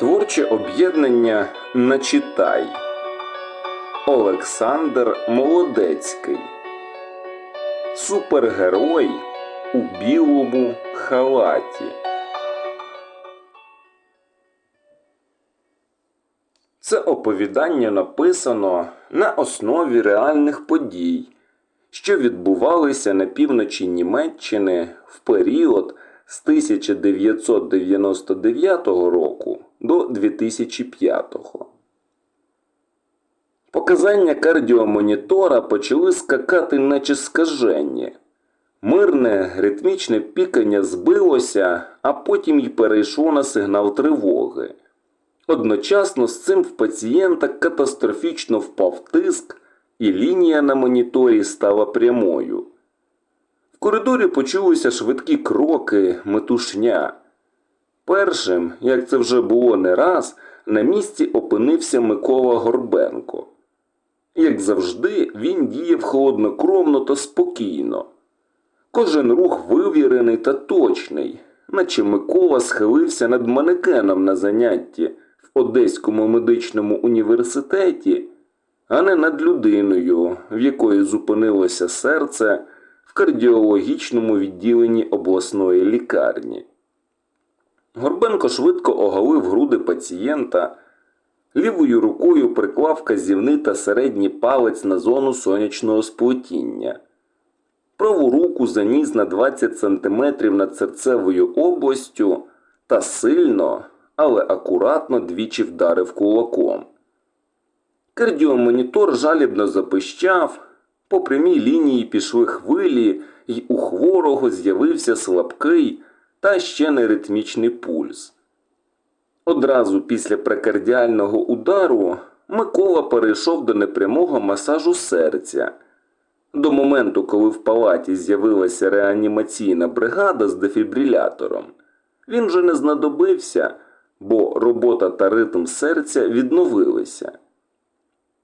Творче об'єднання Начитай Олександр Молодецький. Супергерой у білому халаті. Це оповідання написано на основі реальних подій, що відбувалися на півночі Німеччини в період з 1999 року до 2005-го. Показання кардіомонітора почали скакати, наче скажені. Мирне ритмічне пікання збилося, а потім й перейшло на сигнал тривоги. Одночасно з цим в пацієнта катастрофічно впав тиск, і лінія на моніторі стала прямою. В коридорі почулися швидкі кроки, метушня. Першим, як це вже було не раз, на місці опинився Микола Горбенко. Як завжди, він діяв холоднокровно та спокійно. Кожен рух вивірений та точний, наче Микола схилився над манекеном на занятті в Одеському медичному університеті, а не над людиною, в якої зупинилося серце в кардіологічному відділенні обласної лікарні. Горбенко швидко оголив груди пацієнта, лівою рукою приклав вказівний та середній палець на зону сонячного сплетіння. Праву руку заніс на 20 см над серцевою областю та сильно, але акуратно двічі вдарив кулаком. Кардіомонітор жалібно запищав, по прямій лінії пішли хвилі, й у хворого з'явився слабкий та ще не ритмічний пульс. Одразу після прекардіального удару Микола перейшов до непрямого масажу серця. До моменту, коли в палаті з'явилася реанімаційна бригада з дефібрилятором, він вже не знадобився, бо робота та ритм серця відновилися.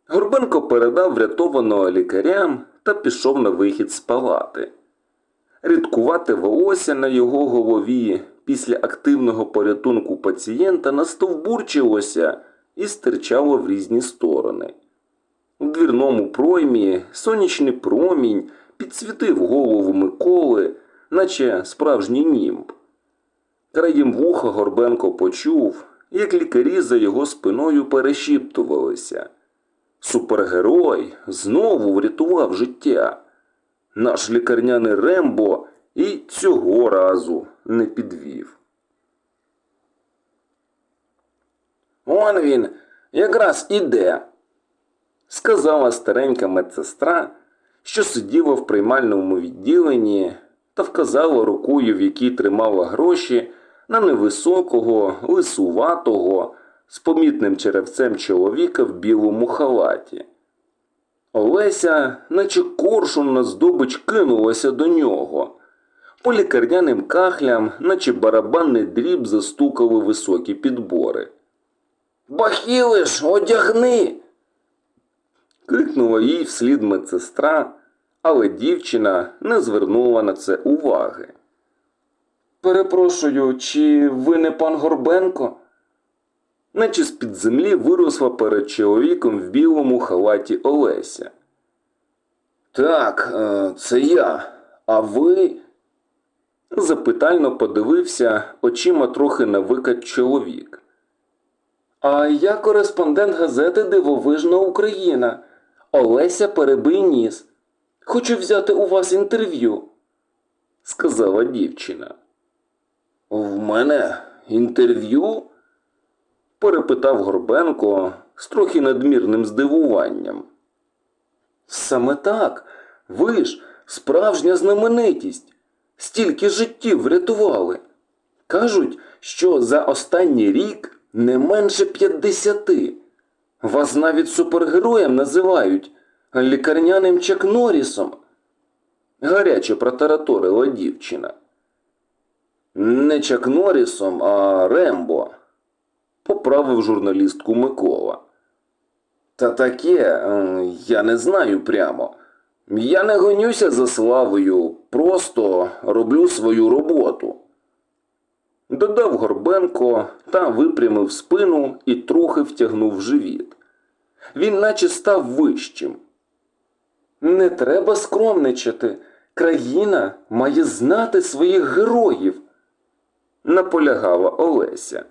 Горбенко передав врятованого лікарям та пішов на вихід з палати. Рідкувате волосся на його голові після активного порятунку пацієнта настовбурчилося і стирчало в різні сторони. У двірному проймі сонячний промінь підсвітив голову Миколи, наче справжній німб. Краєм вуха Горбенко почув, як лікарі за його спиною перешіптувалися. Супергерой знову врятував життя. Наш лікарняний Рембо і цього разу не підвів. Он він якраз іде, сказала старенька медсестра, що сиділа в приймальному відділенні та вказала рукою, в якій тримала гроші, на невисокого, лисуватого, з помітним черевцем чоловіка в білому халаті. Олеся, наче коршун на здобич, кинулася до нього. По лікарняним кахлям, наче барабанний дріб, застукали високі підбори. Бахілиш, одягни. крикнула їй вслід медсестра, але дівчина не звернула на це уваги. Перепрошую, чи ви не пан Горбенко? Наче з-під землі виросла перед чоловіком в білому халаті Олеся. Так, е, це я. А ви? Запитально подивився очима трохи на викат чоловік. А я кореспондент газети Дивовижна Україна. Олеся Перебий ніс. Хочу взяти у вас інтерв'ю, сказала дівчина. В мене інтерв'ю? перепитав Горбенко з трохи надмірним здивуванням. Саме так, ви ж справжня знаменитість. Стільки життів врятували. Кажуть, що за останній рік не менше п'ятдесяти. Вас навіть супергероєм називають лікарняним Чак Норрісом. Гаряче протараторила дівчина. Не Чак Норрісом, а Рембо, поправив журналістку Микола. Та таке, я не знаю прямо. Я не гонюся за славою, просто роблю свою роботу. Додав Горбенко та випрямив спину і трохи втягнув живіт. Він наче став вищим. Не треба скромничати. Країна має знати своїх героїв, наполягала Олеся.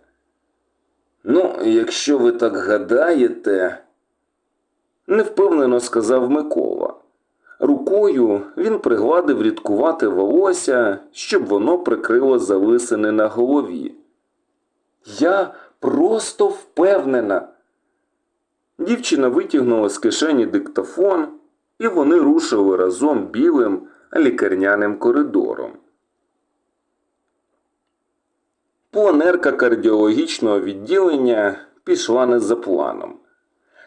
Ну, якщо ви так гадаєте, невпевнено сказав Микола. Рукою він пригладив рідкувате волосся, щоб воно прикрило залисини на голові. Я просто впевнена. Дівчина витягнула з кишені диктофон, і вони рушили разом білим лікарняним коридором. Планерка кардіологічного відділення пішла не за планом.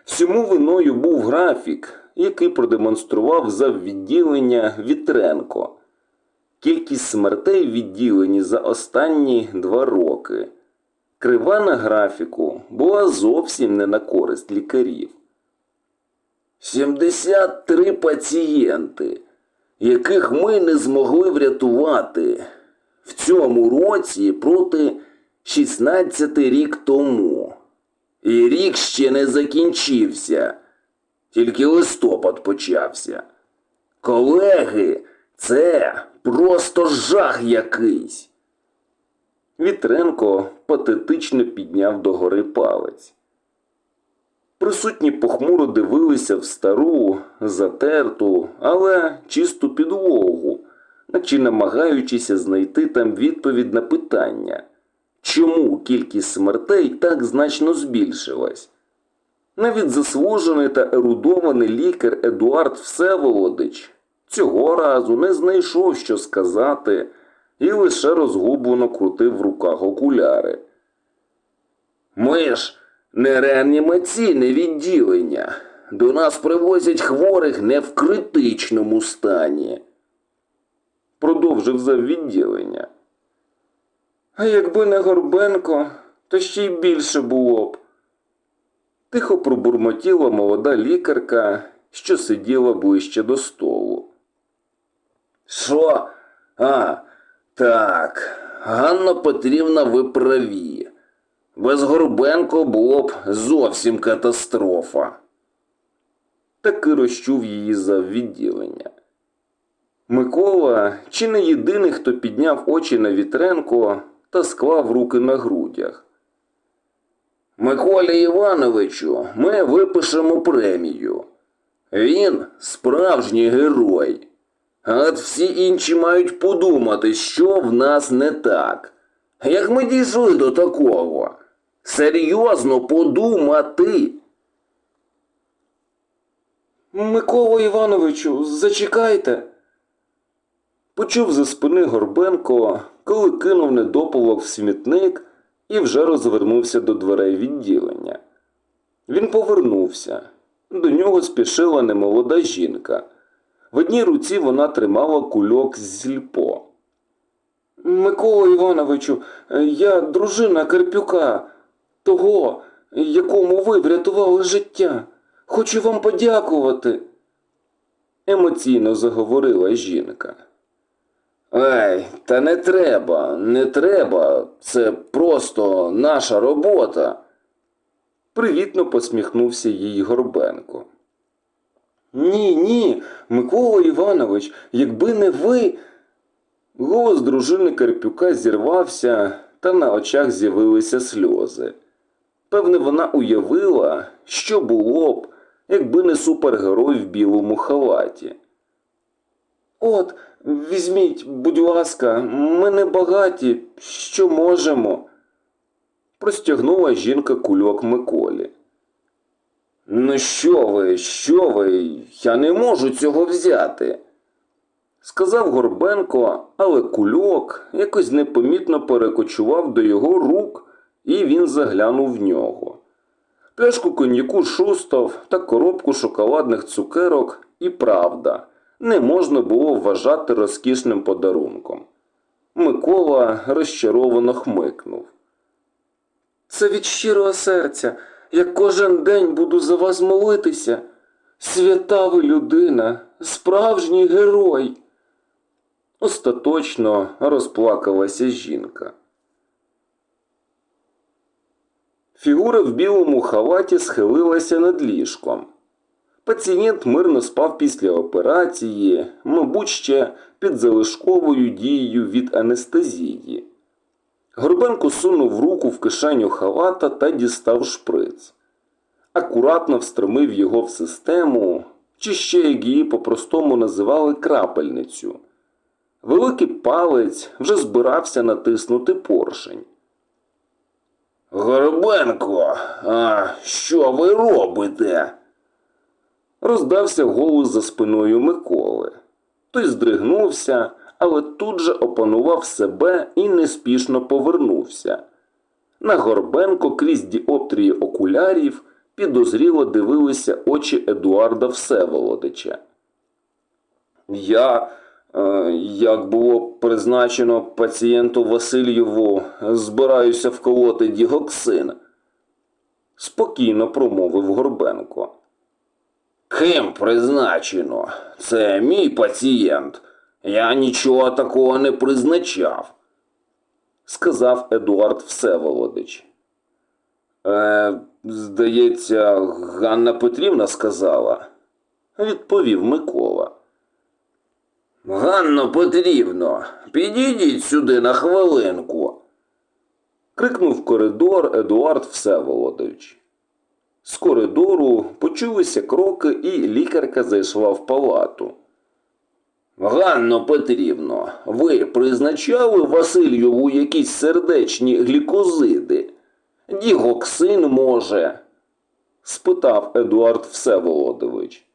Всьому виною був графік, який продемонстрував заввідділення Вітренко. Кількість смертей в відділенні за останні два роки. Крива на графіку була зовсім не на користь лікарів. 73 пацієнти, яких ми не змогли врятувати в цьому році проти 16 рік тому. І рік ще не закінчився, тільки листопад почався. Колеги, це просто жах якийсь. Вітренко патетично підняв догори палець. Присутні похмуро дивилися в стару, затерту, але чисту підлогу, наче намагаючися знайти там відповідь на питання, чому кількість смертей так значно збільшилась. Навіть заслужений та ерудований лікар Едуард Всеволодич цього разу не знайшов, що сказати, і лише розгублено крутив в руках окуляри. Ми ж не реанімаційне відділення. До нас привозять хворих не в критичному стані. Продовжив заввідділення. А якби не Горбенко, то ще й більше було б. Тихо пробурмотіла молода лікарка, що сиділа ближче до столу. Що? А, так, Ганна Петрівна, ви праві. Без Горбенко було б зовсім катастрофа. Таки розчув її за відділення. Микола чи не єдиний, хто підняв очі на Вітренко та склав руки на грудях. Миколі Івановичу ми випишемо премію. Він справжній герой. А всі інші мають подумати, що в нас не так. Як ми дійшли до такого? Серйозно подумати. Микола Івановичу, зачекайте. Почув за спини Горбенко, коли кинув недопалок в смітник і вже розвернувся до дверей відділення. Він повернувся. До нього спішила немолода жінка. В одній руці вона тримала кульок з зільпо. Микола Івановичу, я дружина Карпюка, того, якому ви врятували життя. Хочу вам подякувати. Емоційно заговорила жінка. Ей, та не треба, не треба. Це просто наша робота. Привітно посміхнувся їй Горбенко. Ні, ні, Микола Іванович, якби не ви. Голос дружини Карпюка зірвався, та на очах з'явилися сльози. Певне, вона уявила, що було б, якби не супергерой в білому халаті. От, візьміть, будь ласка, ми не багаті, що можемо. Простягнула жінка кульок Миколі. Ну що ви, що ви? Я не можу цього взяти. Сказав Горбенко, але кульок якось непомітно перекочував до його рук, і він заглянув в нього. Пляшку коньяку шустов та коробку шоколадних цукерок і правда не можна було вважати розкішним подарунком. Микола розчаровано хмикнув. Це від щирого серця. Я кожен день буду за вас молитися. Свята ви людина, справжній герой. Остаточно розплакалася жінка. Фігура в білому халаті схилилася над ліжком. Пацієнт мирно спав після операції, мабуть, ще під залишковою дією від анестезії. Горбенко сунув руку в кишеню халата та дістав шприц. Акуратно встромив його в систему, чи ще як її по-простому називали крапельницю. Великий палець вже збирався натиснути поршень. Горбенко, а що ви робите? Роздався голос за спиною Миколи. Той здригнувся, але тут же опанував себе і неспішно повернувся. На Горбенко крізь діоптрії окулярів підозріло дивилися очі Едуарда Всеволодича. Я, е, як було призначено пацієнту Васильєву, збираюся вколоти дігоксин. Спокійно промовив Горбенко. Ким призначено? Це мій пацієнт. Я нічого такого не призначав, сказав Едуард Всеволодич. Е, здається, Ганна Петрівна сказала, відповів Микола. Ганно Петрівно, підійдіть сюди на хвилинку. крикнув коридор Едуард Всеволодович. З коридору почулися кроки, і лікарка зайшла в палату. Ганно Петрівно, ви призначали Васильєву якісь сердечні глікозиди? Дігоксин може? спитав Едуард Всеволодович.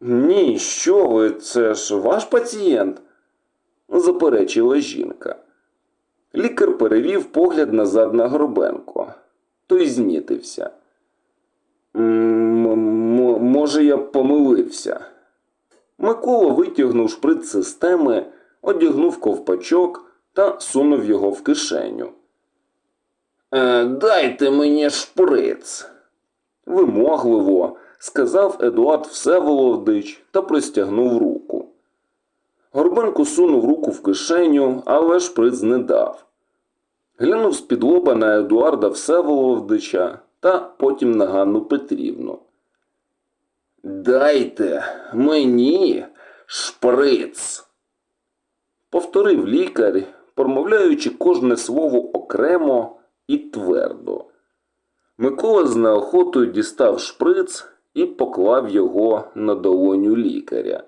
Ні, що ви, це ж ваш пацієнт? заперечила жінка. Лікар перевів погляд назад на Горбенко. Той знітився. «М, м- Може, я помилився. Микола витягнув шприц системи, одягнув ковпачок та сунув його в кишеню. Е, дайте мені шприц. Вимогливо, сказав Едуард Всеволодич та простягнув руку. Горбенко сунув руку в кишеню, але шприц не дав. Глянув з-під лоба на Едуарда Всеволодича та потім на Ганну Петрівну. Дайте мені шприц. Повторив лікар, промовляючи кожне слово окремо і твердо. Микола з неохотою дістав шприц і поклав його на долоню лікаря.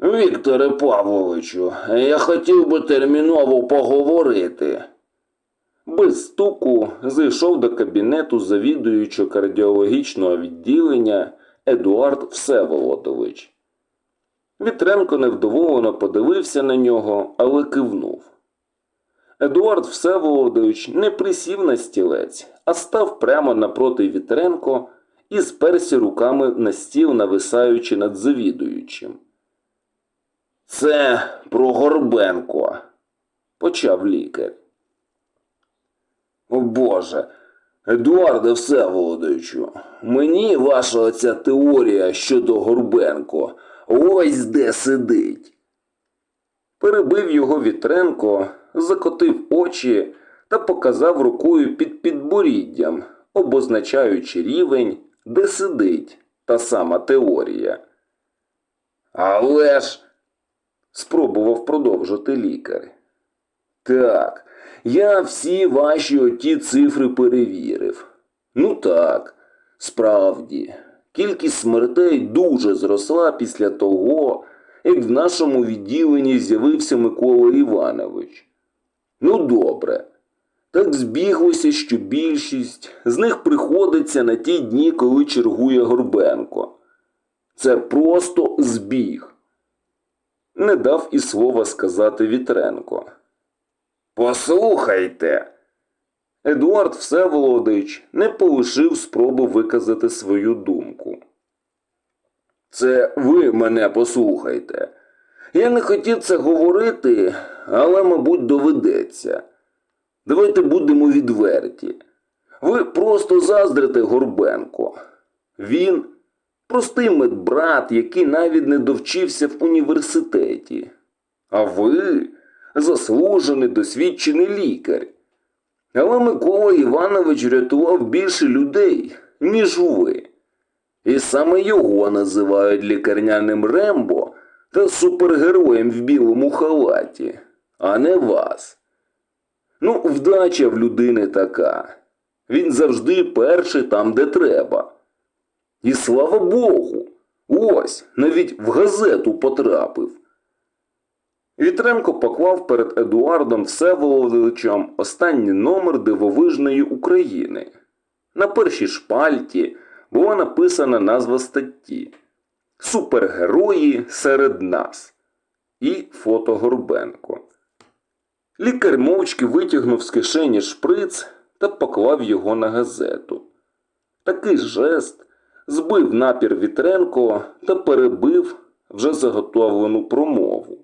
Вікторе Павловичу, я хотів би терміново поговорити. Без стуку зайшов до кабінету завідуючого кардіологічного відділення Едуард Всеволодович. Вітренко невдоволено подивився на нього, але кивнув. Едуард Всеволодович не присів на стілець, а став прямо напроти Вітренко і сперся руками на стіл, нависаючи над завідуючим. Це про Горбенко, почав лікар. О Боже, Едуарде Всеволодовичу, мені ваша оця теорія щодо Горбенко ось де сидить. Перебив його Вітренко, закотив очі та показав рукою під підборіддям, обозначаючи рівень, де сидить та сама теорія. Але ж, спробував продовжити лікар. Так, я всі ваші оті цифри перевірив. Ну так, справді, кількість смертей дуже зросла після того, як в нашому відділенні з'явився Микола Іванович. Ну добре. Так збіглося, що більшість з них приходиться на ті дні, коли чергує Горбенко. Це просто збіг. Не дав і слова сказати Вітренко. Послухайте. Едуард Всеволодович не полишив спроби виказати свою думку. Це ви мене послухайте. Я не хотів це говорити, але, мабуть, доведеться. Давайте будемо відверті. Ви просто заздрите Горбенко. Він простий медбрат, який навіть не довчився в університеті. А ви заслужений досвідчений лікар. Але Микола Іванович рятував більше людей, ніж ви. І саме його називають лікарняним Рембо та супергероєм в білому халаті, а не вас. Ну, вдача в людини така. Він завжди перший там, де треба. І слава Богу, ось навіть в газету потрапив. Вітренко поклав перед Едуардом Всеволодовичем останній номер дивовижної України. На першій шпальті була написана назва статті Супергерої серед нас і фото Горбенко. Лікар мовчки витягнув з кишені шприц та поклав його на газету. Такий жест збив напір Вітренко та перебив вже заготовлену промову.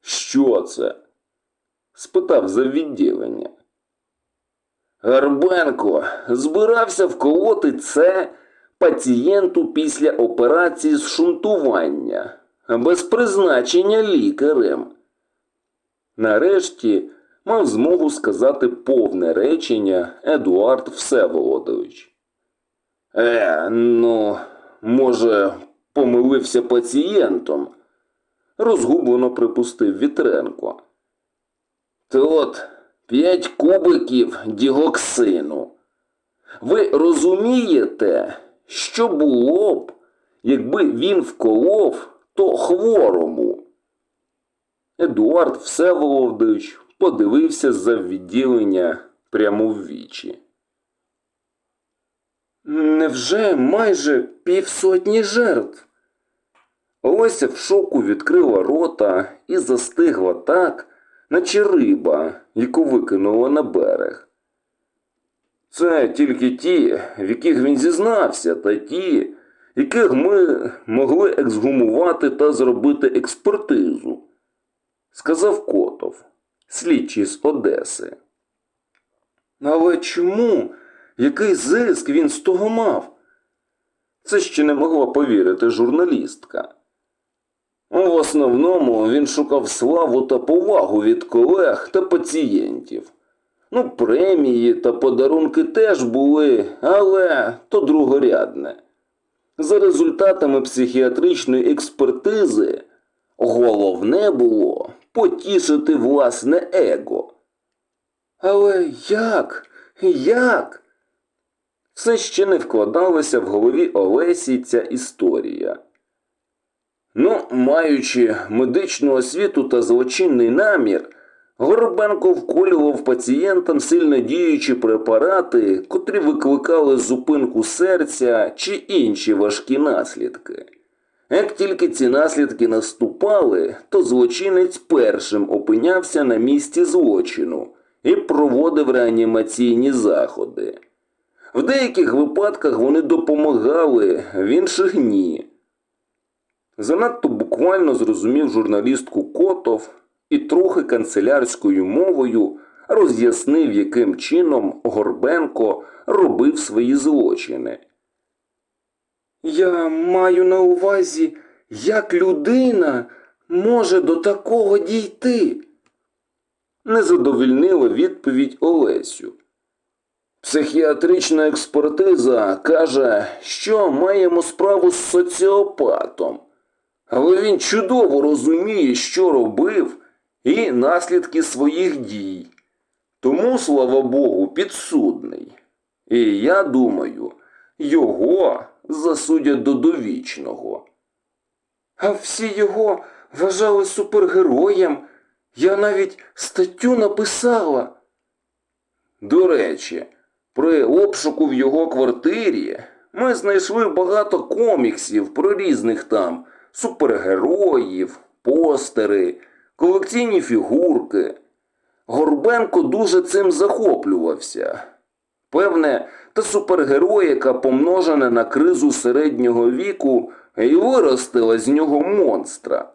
Що це? спитав за відділення. Горбенко збирався вколоти це пацієнту після операції з шунтування, без призначення лікарем. Нарешті мав змогу сказати повне речення Едуард Всеволодович. Е, ну, може, помилився пацієнтом, розгублено припустив Вітренко. То от п'ять кубиків діоксину. Ви розумієте, що було б, якби він вколов то хворому? Едуард Всеволодович подивився за відділення прямо в вічі. Невже майже півсотні жертв? Олеся в шоку відкрила рота і застигла так, наче риба, яку викинула на берег. Це тільки ті, в яких він зізнався, та ті, яких ми могли ексгумувати та зробити експертизу, сказав Котов, слідчий з Одеси. Але чому? Який зиск він з того мав? Це ще не могла повірити журналістка. В основному він шукав славу та повагу від колег та пацієнтів. Ну, премії та подарунки теж були, але то другорядне. За результатами психіатричної експертизи головне було потішити власне его. Але як? Як? Все ще не вкладалася в голові Олесі ця історія. Ну, маючи медичну освіту та злочинний намір, Горбенко вколював пацієнтам сильно діючі препарати, котрі викликали зупинку серця чи інші важкі наслідки. Як тільки ці наслідки наступали, то злочинець першим опинявся на місці злочину і проводив реанімаційні заходи. В деяких випадках вони допомагали, в інших ні. Занадто буквально зрозумів журналістку Котов і трохи канцелярською мовою роз'яснив, яким чином Горбенко робив свої злочини. Я маю на увазі, як людина може до такого дійти. Не задовільнила відповідь Олесю. Психіатрична експертиза каже, що маємо справу з соціопатом. Але він чудово розуміє, що робив, і наслідки своїх дій. Тому, слава Богу, підсудний. І я думаю, його засудять до довічного. А всі його вважали супергероєм. Я навіть статтю написала. До речі, при обшуку в його квартирі ми знайшли багато коміксів про різних там супергероїв, постери, колекційні фігурки. Горбенко дуже цим захоплювався. Певне, та супергероїка, помножена на кризу середнього віку, і виростила з нього монстра.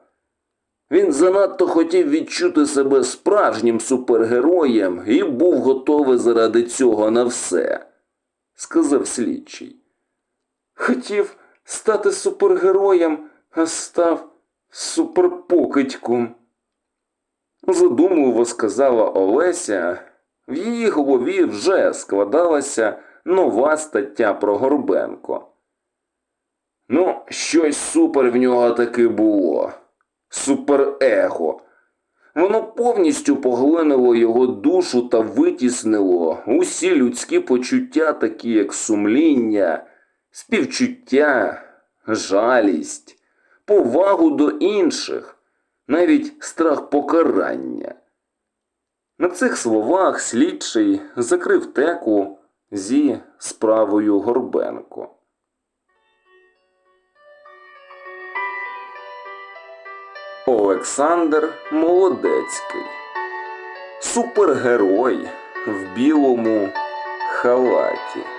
Він занадто хотів відчути себе справжнім супергероєм і був готовий заради цього на все, сказав слідчий. Хотів стати супергероєм, а став суперпокидьком. задумливо сказала Олеся. В її голові вже складалася нова стаття про Горбенко. Ну, щось супер в нього таки було. Суперего. Воно повністю поглинуло його душу та витіснило усі людські почуття, такі як сумління, співчуття, жалість, повагу до інших, навіть страх покарання. На цих словах слідчий закрив теку зі справою Горбенко. Олександр Молодецький. Супергерой в білому халаті.